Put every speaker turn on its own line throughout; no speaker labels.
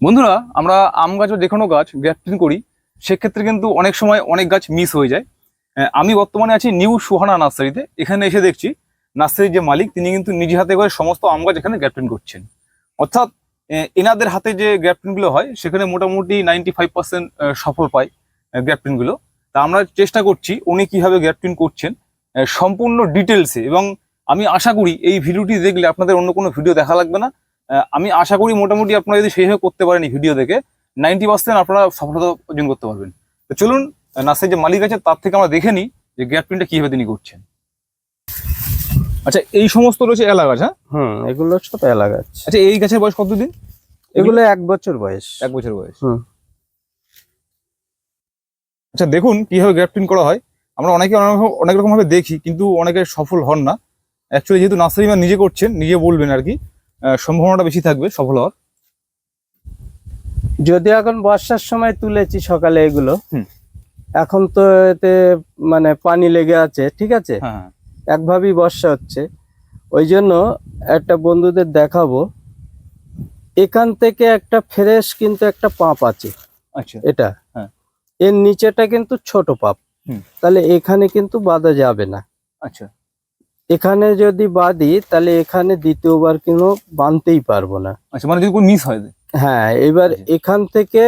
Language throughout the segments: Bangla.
বন্ধুরা, আমরা আম গাছ বা যে কোনো গাছ গ্রাফটিং করি, সেক্ষেত্রে কিন্তু অনেক সময় অনেক গাছ মিস হয়ে যায়। আমি বর্তমানে আছি নিউ সুহানা নার্সারিতে, এখানে এসে দেখছি নার্সারির যে মালিক, তিনি কিন্তু নিজে হাতে করে সমস্ত আম গাছ এখানে গ্রাফটিং করছেন। অর্থাৎ এনাদের হাতে যে গ্রাফটিংগুলো হয়, সেখানে মোটামুটি নাইনটি ফাইভ পার্সেন্ট সফল পায় গ্রাফটিংগুলো তা আমরা চেষ্টা করছি উনি কীভাবে গ্রাফটিং করছেন সম্পূর্ণ ডিটেলসে। এবং আমি আশা করি এই ভিডিওটি দেখলে আপনাদের অন্য কোনো ভিডিও দেখা লাগবে না। আমি আশা করি মোটামুটি আপনারা যদি সেইভাবে করতে পারেন এই ভিডিও দেখে নাইনটি পার্সেন্ট আপনারা সফলতা অর্জন করতে পারবেন। তো চলুন আহ, নার্সারির যে মালিক আছে তার থেকে আমরা দেখে নিই যে গ্যাপ প্রিন্টটা কীভাবে তিনি করছেন। আচ্ছা এই সমস্ত রয়েছে এলা গাছ হ্যাঁ?
হুম এগুলো সব এলাকা
আচ্ছা এই গাছের বয়স কতদিন?
এগুলো এক বছর বয়স।
এক বছর বয়স।
হুম।
আচ্ছা দেখুন কীভাবে গ্যাপ প্রিন্ট করা হয়। আমরা অনেকে অনেক রকম- অনেক রকম ভাবে দেখি কিন্তু অনেকে সফল হন না। অ্যাকচুয়ালি যেহেতু নার্সারি ম্যান নিজে করছেন নিজে বলবেন আর কি। সম্ভাবনাটা বেশি থাকবে সফল হওয়ার।
যদি এখন বর্ষার সময় তুলেছি সকালে এগুলো। এখন তো এতে মানে পানি লেগে আছে ঠিক আছে?
হ্যাঁ হ্যাঁ।
একভাবেই বর্ষা হচ্ছে। ওই জন্য একটা বন্ধুদের দেখাবো। এখান থেকে একটা ফ্রেশ কিন্তু একটা পাপ আছে।
আচ্ছা।
এটা।
হ্যাঁ।
এর নিচেটা কিন্তু ছোট পাপ। তাহলে এখানে কিন্তু বাঁধা যাবে না।
আচ্ছা।
এখানে যদি বাঁধি তাহলে এখানে দ্বিতীয়বার কিন্তু বাঁধতেই পারব না।
আচ্ছা মানে যদি কোনো মিস হয়
হ্যাঁ এবার
আচ্ছা।
এখান থেকে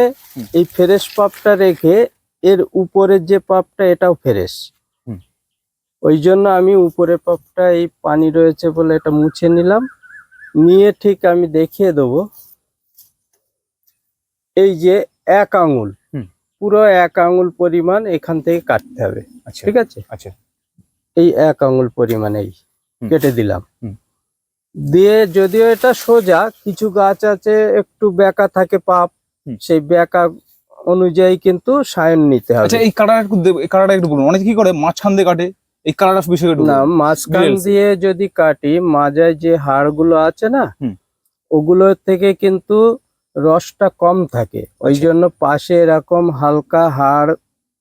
এই ফ্রেশ পাপটা রেখে এর উপরের যে পাপটা এটাও ফ্রেশ। ওই জন্য আমি উপরের পাপটা এই পানি রয়েছে বলে এটা মুছে নিলাম। নিয়ে ঠিক আমি দেখিয়ে দেবো। এই যে এক আঙুল। পুরো এক আঙুল পরিমাণ এখান থেকে কাটতে হবে।
আচ্ছা।
ঠিক আছে?
আচ্ছা।
এই এক আঙুল পরিমাণ এই
হুম।
কেটে দিলাম দিয়ে যদিও এটা সোজা কিছু গাছ আছে একটু বেঁকা থাকে পাপ সেই বেঁকা অনুযায়ী কিন্তু সায়ন নিতে
আচ্ছা
হবে
এই কাটাটা একটু কাটাটা একটু বলুন অনেকে কি করে মাঝখান দিয়ে কাটে এই কাটাটা বিষয় একটু
না। মাঝখান দিয়ে যদি কাটি মাজায় যে হাড়গুলো আছে না
হুম।
ওগুলোর থেকে কিন্তু রসটা কম থাকে ওই
আচ্ছা।
জন্য পাশে এরকম হালকা হাড়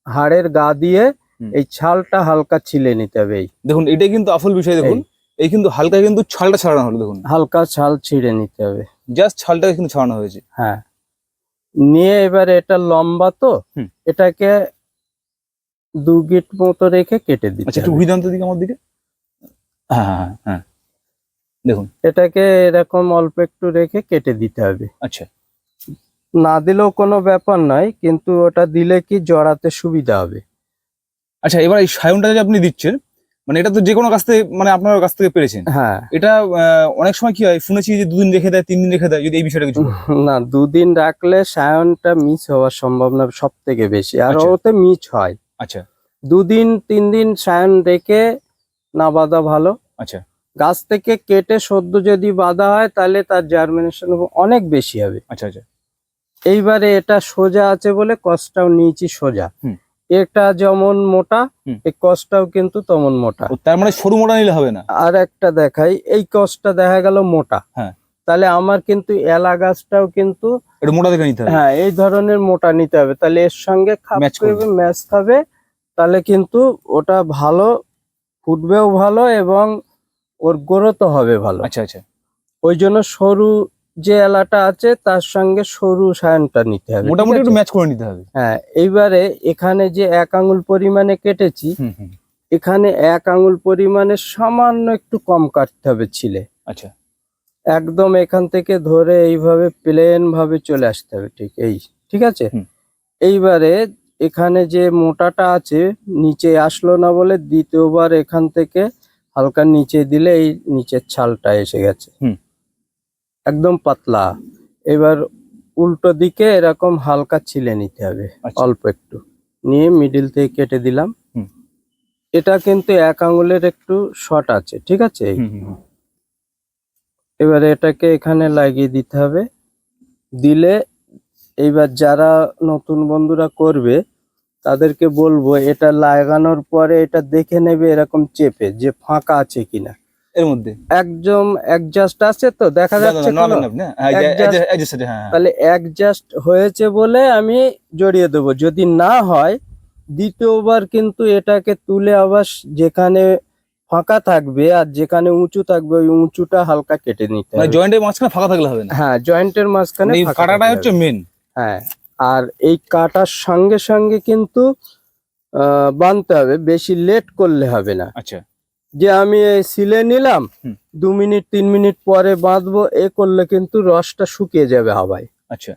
হাড়ের গা দিয়ে। এই ছালটা হালকা ছিলে নিতে হবে এই।
দেখুন এটাই কিন্তু আসল বিষয় দেখুন। এই। কিন্তু হালকা কিন্তু ছালটা ছাড়ানো হলো দেখুন।
হালকা ছাল ছিঁড়ে নিতে হবে।
জাস্ট ছালটাকে কিন্তু ছাড়ানো হয়েছে।
হ্যাঁ। নিয়ে এবার এটা লম্বা তো। এটাকে দু গিট মতো রেখে কেটে দিতে
আচ্ছা একটু
হবে।
দিকে আমার দিকে। হ্যাঁ হ্যাঁ হ্যাঁ, হ্যাঁ। দেখুন।
এটাকে এরকম অল্প একটু রেখে কেটে দিতে হবে।
আচ্ছা।
না দিলেও কোনো ব্যাপার নয় কিন্তু ওটা দিলে কি জড়াতে সুবিধা হবে?
আচ্ছা এবার এই সায়নটা যে আপনি দিচ্ছেন মানে এটা তো যে কোনো কাছ থেকে মানে আপনার কাছ থেকে পেরেছেন।
হ্যাঁ।
এটা অনেক সময় কি হয় শুনেছি যে দুদিন রেখে দেয় তিন দিন রেখে দেয় যদি এই বিষয়টা কিছু।
না দুদিন রাখলে সায়নটা মিস হওয়ার সম্ভাবনা সব থেকে বেশি আর
আচ্ছা।
ওতে মিস হয়।
আচ্ছা।
দুদিন তিন দিন সায়ন রেখে না বাঁধা ভালো।
আচ্ছা।
গাছ থেকে কেটে সদ্য যদি বাঁধা হয় তাহলে তার জার্মিনেশন অনেক বেশি হবে।
আচ্ছা আচ্ছা।
এইবারে এটা সোজা আছে বলে কসটাও নিয়েছি সোজা।
হুম।
এটা যেমন মোটা এই কসটাও কিন্তু তেমন মোটা।
তার মানে সরু মোটা নিলে হবে না?
আর একটা দেখাই এই কসটা দেখা গেল মোটা।
হ্যাঁ।
তাহলে আমার কিন্তু এলা গাছটাও কিন্তু
মোটা দেখে নিতে হবে।
হ্যাঁ এই ধরনের মোটা নিতে হবে। তাহলে এর সঙ্গে খাপ
করবে।
করবে ম্যাচ খাবে। তাহলে কিন্তু ওটা ভালো ফুটবেও ভালো এবং ওর গ্রোথও হবে ভালো।
আচ্ছা আচ্ছা।
ওই জন্য সরু যে এলাটা আছে তার সঙ্গে সরু সায়নটা নিতে হবে
মোটামুটি একটু ম্যাচ করে নিতে হবে।
হ্যাঁ এইবারে এখানে যে এক আঙুল পরিমাণে কেটেছি এখানে এক আঙুল পরিমাণে সামান্য একটু কম কাটতে হবে ছিলে।
আচ্ছা।
একদম এখান থেকে ধরে এইভাবে প্লেন ভাবে চলে আসতে হবে ঠিক এই ঠিক আছে? এইবারে এখানে যে মোটাটা আছে নিচে আসলো না বলে দ্বিতীয়বার এখান থেকে হালকা নিচে দিলে এই নিচের ছালটা এসে গেছে।
হুম।
একদম পাতলা। এবার উল্টো দিকে এরকম হালকা ছিলে নিতে হবে
আচ্ছা।
অল্প একটু। নিয়ে মিডিল থেকে কেটে দিলাম। এটা কিন্তু এক আঙুলের একটু শর্ট আছে ঠিক আছে। এবারে এটাকে এখানে লাগিয়ে দিতে হবে। দিলে এইবার যারা নতুন বন্ধুরা করবে তাদেরকে বলব এটা লাগানোর পরে এটা দেখে নেবে এরকম চেপে যে ফাঁকা আছে কিনা।
এর মধ্যে?
একদম অ্যাডজাস্ট আছে তো দেখা যাচ্ছে
হ্যাঁ, হ্যাঁ, হ্যাঁ।
তাহলে অ্যাডজাস্ট হয়েছে বলে আমি জড়িয়ে দেবো। যদি না হয় দ্বিতীয়বার কিন্তু এটাকে তুলে আবার যেখানে ফাঁকা থাকবে আর যেখানে উঁচু থাকবে ওই উঁচুটা হালকা কেটে নিতে
মানে
হবে।
জয়েন্টের মাঝখানে ফাঁকা থাকলে হবে না?
হ্যাঁ জয়েন্টের মাঝখানে
মানে এই কাটাটাই হচ্ছে মেন
হ্যাঁ আর এই কাটার সঙ্গে সঙ্গে কিন্তু বাঁধতে হবে বেশি লেট করলে হবে না।
আচ্ছা।
যে আমি এই সিলে নিলাম দু মিনিট তিন মিনিট পরে বাঁধবো এ করলে কিন্তু রসটা শুকিয়ে যাবে হাওয়ায়।
আচ্ছা।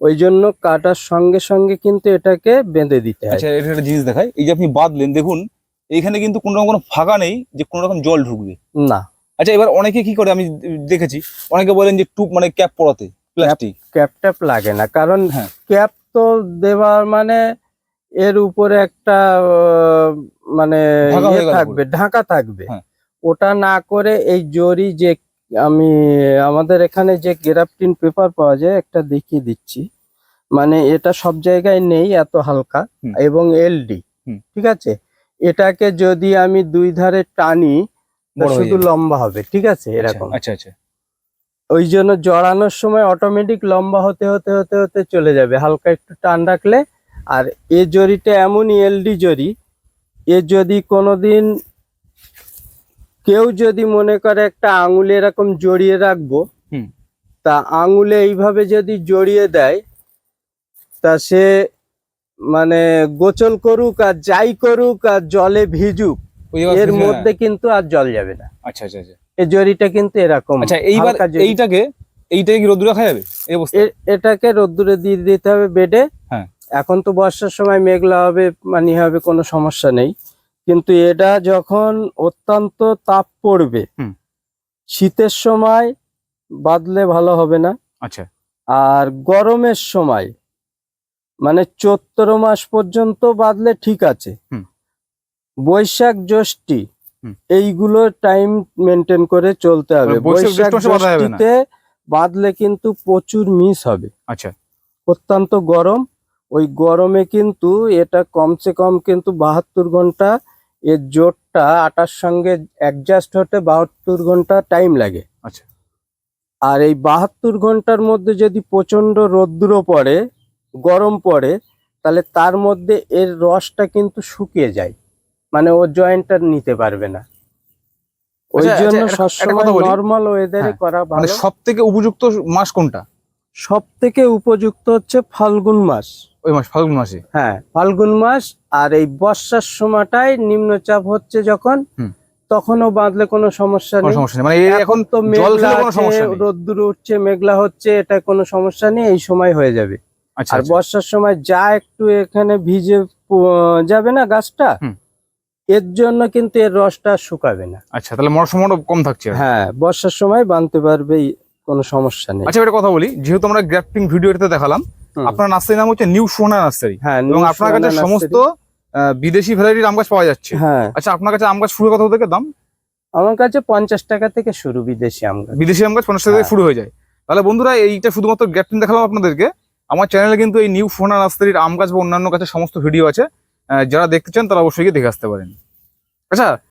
ওই জন্য কাটার সঙ্গে সঙ্গে কিন্তু এটাকে বেঁধে দিতে হয়।
আচ্ছা এটা একটা জিনিস দেখাই। এই যে আপনি বাঁধলেন দেখুন এইখানে কিন্তু কোনো রকম কোনো ফাঁকা নেই যে কোনো রকম জল ঢুকবে।
না।
আচ্ছা এবার অনেকে কি করে আমি দেখেছি অনেকে বলেন যে টুপ মানে ক্যাপ পরাতে প্লাস্টিক।
ক্যাপ ট্যাপ লাগে না কারণ
হ্যাঁ।
ক্যাপ তো দেওয়ার মানে এর উপরে একটা মানে ইয়ে থাকবে ঢাকা থাকবে।
হ্যাঁ।
ওটা না করে এই জরি যে আমি আমাদের এখানে যে গ্রাফটিন পেপার পাওয়া যায় একটা দেখিয়ে দিচ্ছি। মানে এটা সব জায়গায় নেই এত হালকা। এবং এলডি। ঠিক আছে? এটাকে যদি আমি দুই ধারে টানি শুধু লম্বা হবে ঠিক আছে?
আচ্ছা,
এরকম।
আচ্ছা আচ্ছা।
ওই জন্য জড়ানোর সময় অটোমেটিক লম্বা হতে হতে হতে হতে চলে যাবে। হালকা একটু টান রাখলে আর এ জরিটা এমনই এলডি জরি এ যদি কোনোদিন কেউ যদি মনে করে একটা আঙুলে এরকম জড়িয়ে রাখব। তা আঙুলে এইভাবে যদি জড়িয়ে দেয় তা সে মানে গোচল করুক আর যাই করুক আর জলে ভিজুক এর। মধ্যে কিন্তু আর জল যাবে না
আচ্ছা আচ্ছা আচ্ছা
এই জরিটা কিন্তু এরকম
আচ্ছা এইবার এইটাকে এইটাকে কি রোদ্দুরে রাখা যাবে
এটাকে রোদ্দুরে দিয়ে দিতে হবে বেডে
হ্যাঁ।
এখন তো বর্ষার সময় মেঘলা হবে পানি হবে কোনো সমস্যা নেই। কিন্তু এটা যখন অত্যন্ত তাপ পড়বে শীতের সময় বাদলে ভালো হবে না।
আচ্ছা।
আর গরমের সময় মানে চৈত্র মাস পর্যন্ত বাদলে ঠিক আছে। বৈশাখ জ্যৈষ্ঠী এইগুলো টাইম মেনটেন করে চলতে হবে।
মানে বৈশাখ।
জ্যৈষ্ঠীতে বাদলে কিন্তু প্রচুর মিস হবে।
আচ্ছা।
অত্যন্ত গরম ওই গরমে কিন্তু এটা কমসে কম কিন্তু বাহাত্তর ঘণ্টা এর জোরটা আটার সঙ্গে অ্যাডজাস্ট হতে বাহাত্তর ঘণ্টা টাইম লাগে।
আচ্ছা।
আর এই বাহাত্তর ঘণ্টার মধ্যে যদি প্রচণ্ড রোদ্দুরও পড়ে গরম পড়ে তাহলে তার মধ্যে এর রসটা কিন্তু শুকিয়ে যায়। মানে ও জয়েন্টটা নিতে পারবে না। ওই
আচ্ছা,
জন্য
আচ্ছা,
সবসময়। নর্মাল ওয়েদারে
হ্যাঁ,
করা
মানে
ভালো।
সব থেকে উপযুক্ত মাস কোনটা?
সব থেকে উপযুক্ত হচ্ছে ফাল্গুন মাস।
ওই মাস ফাল্গুন মাসে?
হ্যাঁ ফাল্গুন মাস আর এই বর্ষার সময়টাই নিম্নচাপ হচ্ছে যখন তখনও বাঁধলে কোনো সমস্যা নেই।
সমস্যা নেই। মানে এখন
তো মেঘলা রোদ্দুর উঠছে মেঘলা হচ্ছে এটা কোনো সমস্যা নেই এই সময় হয়ে যাবে।
আচ্ছা
আর
আচ্ছা।
বর্ষার সময় যা একটু এখানে ভিজে যাবে না গাছটা এর জন্য কিন্তু এর রসটা শুকাবে না।
আচ্ছা তাহলে মরশুমটা কম থাকছে।
হ্যাঁ বর্ষার সময় বাঁধতে পারবে কোনো সমস্যা নেই।
আচ্ছা একটা কথা বলি যেহেতু আমরা গ্রাফটিং ভিডিওতে দেখালাম। আপনার নার্সারি নাম হচ্ছে নিউ সোনা নার্সারি।
হ্যাঁ
এবং আপনার কাছে সমস্ত বিদেশি ভ্যারাইটির আম গাছ পাওয়া যাচ্ছে।
হ্যাঁ।
আচ্ছা আপনার কাছে আম গাছ শুরু কত থেকে দাম?
আমার কাছে পঞ্চাশ টাকা থেকে শুরু বিদেশি আম গাছ।
বিদেশি আম গাছ পঞ্চাশ টাকা থেকে
হ্যাঁ।
শুরু হয়ে যায়। তাহলে বন্ধুরা এইটা শুধুমাত্র গ্যাপটিন দেখালাম আপনাদেরকে। আমার চ্যানেলে কিন্তু এই নিউ ফোনা নার্সারির আম গাছ বা অন্যান্য গাছের সমস্ত ভিডিও আছে। যারা দেখতে চান তারা অবশ্যই গিয়ে দেখে আসতে পারেন। আচ্ছা